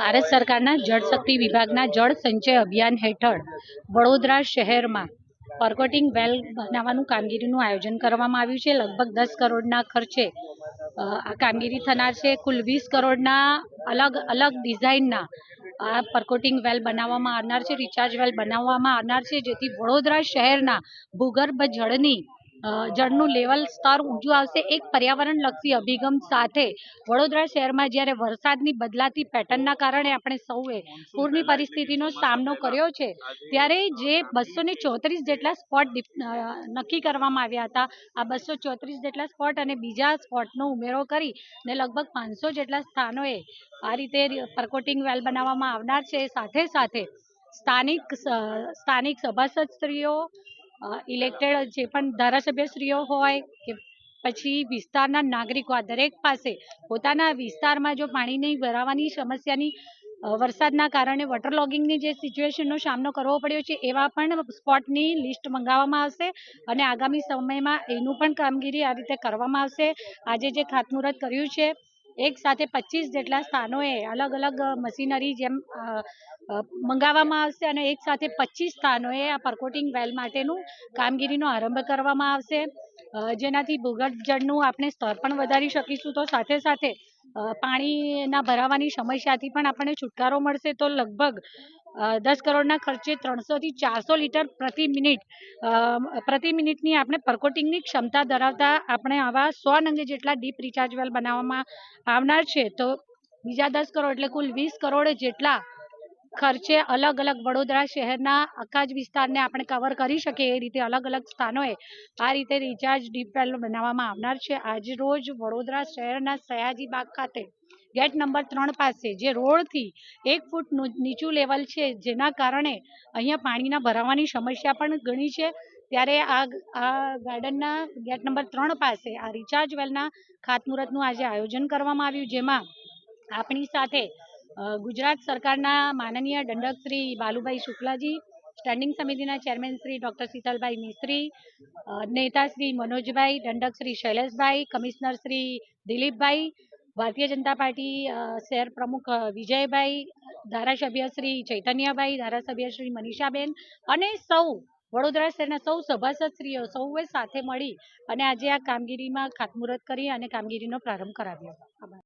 ભારત સરકારના જળશક્તિ વિભાગના જળ સંચય અભિયાન હેઠળ વડોદરા શહેરમાં પરકોટિંગ વેલ બનાવવાનું કામગીરીનું આયોજન કરવામાં આવ્યું છે. લગભગ દસ કરોડના ખર્ચે આ કામગીરી થનાર છે. કુલ વીસ કરોડના અલગ અલગ ડિઝાઇનના આ પરકોટિંગ વેલ બનાવવામાં આવનાર છે રિચાર્જ વેલ બનાવવામાં આવનાર છે, જેથી વડોદરા શહેરના ભૂગર્ભ જળની જળનું લેવલ સ્તર ઊંચું આવશે. એક પર્યાવરણલક્ષી અભિગમ સાથે વડોદરા શહેરમાં જ્યારે વરસાદની બદલાતી પેટર્નના કારણે આપણે સૌએ પૂરની પરિસ્થિતિનો સામનો કર્યો છે, ત્યારે જે બસો ચોત્રીસ જેટલા સ્પોટ નક્કી કરવામાં આવ્યા હતા, આ બસો ચોત્રીસ જેટલા સ્પોટ અને બીજા સ્પોટનો ઉમેરો કરી ને લગભગ પાંચસો જેટલા સ્થાનોએ આ રીતે પરકોટિંગ વેલ બનાવવામાં આવનાર છે. સાથે સાથે સ્થાનિક સ્થાનિક સભાસદ સભાસદશ્રીઓ ઇલેક્ટેડ જે પણ ધારાસભ્યશ્રીઓ હોય કે પછી વિસ્તારના નાગરિકો દરેક પાસે પોતાના વિસ્તારમાં જો પાણીની ભરાવાની સમસ્યાની વરસાદના કારણે વોટર લોગિંગની જે સિચ્યુએશનનો સામનો કરવો પડ્યો છે, એવા પણ સ્પોટની લિસ્ટ મંગાવવામાં આવશે અને આગામી સમયમાં એનું પણ કામગીરી આ રીતે કરવામાં આવશે. આજે જે ખાતમુહૂર્ત કર્યું છે એક સાથે પચીસ જેટલા સ્થાનોએ અલગ અલગ મશીનરી જેમ મંગાવવામાં આવશે અને એક સાથે પચીસ સ્થાનોએ આ પરકોટિંગ વેલ માટેનું કામગીરીનો આરંભ કરવામાં આવશે. જેનાથી ભૂગર્ભ જળનું આપણે સ્તર પણ વધારી શકીશું. તો સાથે સાથે પાણીના ભરાવાની સમસ્યાથી પણ આપણને છુટકારો મળશે તો લગભગ દસ કરોડના ખર્ચે ત્રણસોથી ચારસો લીટર પ્રતિ મિનિટ પ્રતિ મિનિટની આપણે પરકોટિંગની ક્ષમતા ધરાવતા આપણે આવા સો નંગે જેટલા ડીપ રિચાર્જ વેલ બનાવવામાં આવનાર છે તો બીજા દસ કરોડ એટલે કુલ વીસ કરોડ જેટલા ખર્ચે અલગ અલગ વડોદરા શહેરના આખા જ વિસ્તારને આપણે કવર કરી શકીએ એ રીતે અલગ અલગ સ્થાનોએ આ રીતે રિચાર્જ ડીપેલ બનાવવામાં આવનાર છે. આજ રોજ વડોદરા શહેરના સયાજી બાગ ખાતે ગેટ નંબર ત્રણ પાસે જે રોડથી એક ફૂટ નીચું લેવલ છે, જેના કારણે અહીંયા પાણીના ભરાવાની સમસ્યા પણ ઘણી છે. ત્યારે આ આ ગાર્ડનના ગેટ નંબર ત્રણ પાસે આ રિચાર્જ વેલના ખાતમુહૂર્તનું આજે આયોજન કરવામાં આવ્યું, જેમાં આપણી સાથે ગુજરાત સરકારના માનનીય દંડક શ્રી બાલુભાઈ શુક્લાજી, સ્ટેન્ડિંગ સમિતિના ચેરમેન શ્રી ડૉક્ટર શીતલભાઈ મિસ્ત્રી નેતા શ્રી મનોજભાઈ, દંડક શ્રી શૈલેષભાઈ, કમિશનર શ્રી દિલીપભાઈ, ભારતીય જનતા પાર્ટી શહેર પ્રમુખ વિજયભાઈ, ધારાસભ્ય શ્રી ચૈતન્યભાઈ, ધારાસભ્ય શ્રી મનીષાબેન અને સૌ વડોદરા શહેરના સૌ સભાસદશ્રીઓ સૌએ સાથે મળી અને આજે આ કામગીરીમાં ખાતમુહૂર્ત કરી અને કામગીરીનો પ્રારંભ કરાવ્યો. આભાર.